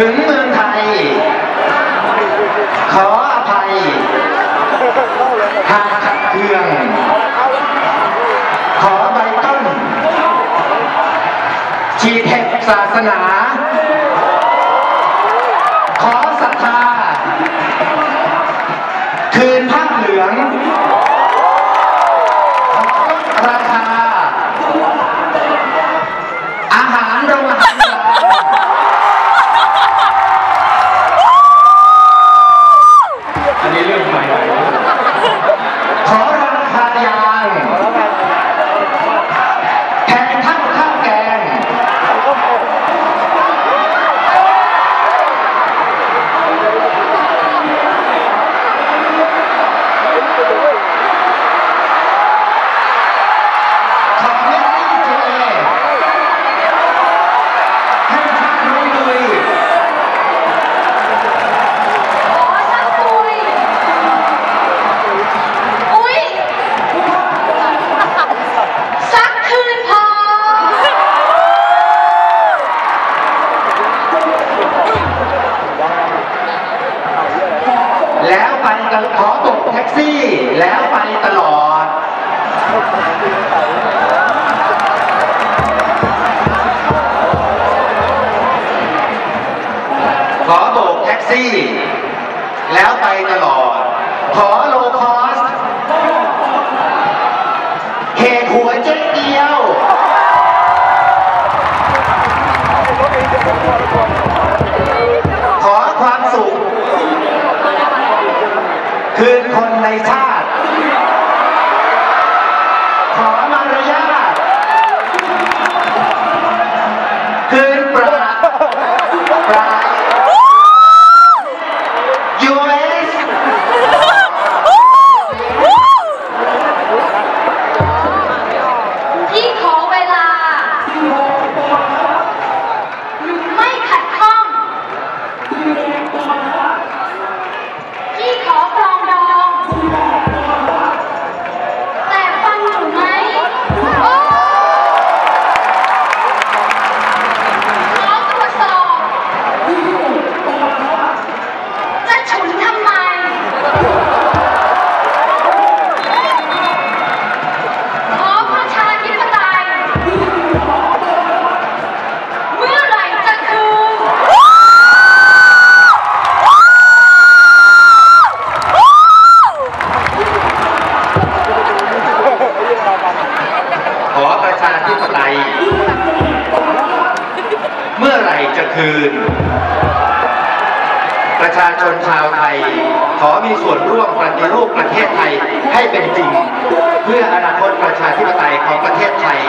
ถึงเมืองไทย ขออภัย หากขัดเคือง ขอใบต้นฉีดเห็ศาสนา ไปขอตกแท็กซี่ แล้วไปตลอด ขอโบกแท็กซี่ แล้วไปตลอด ขอโลคอสเขตหัวเจ๊ น อประชาธิปไตย เมื่อไหร่จะคืน ประชาชนชาวไทย ขอมีส่วนร่วมปฏิรูปประเทศไทยให้เป็นจริง เพื่ออนาคตประชาธิปไตยของประเทศไทย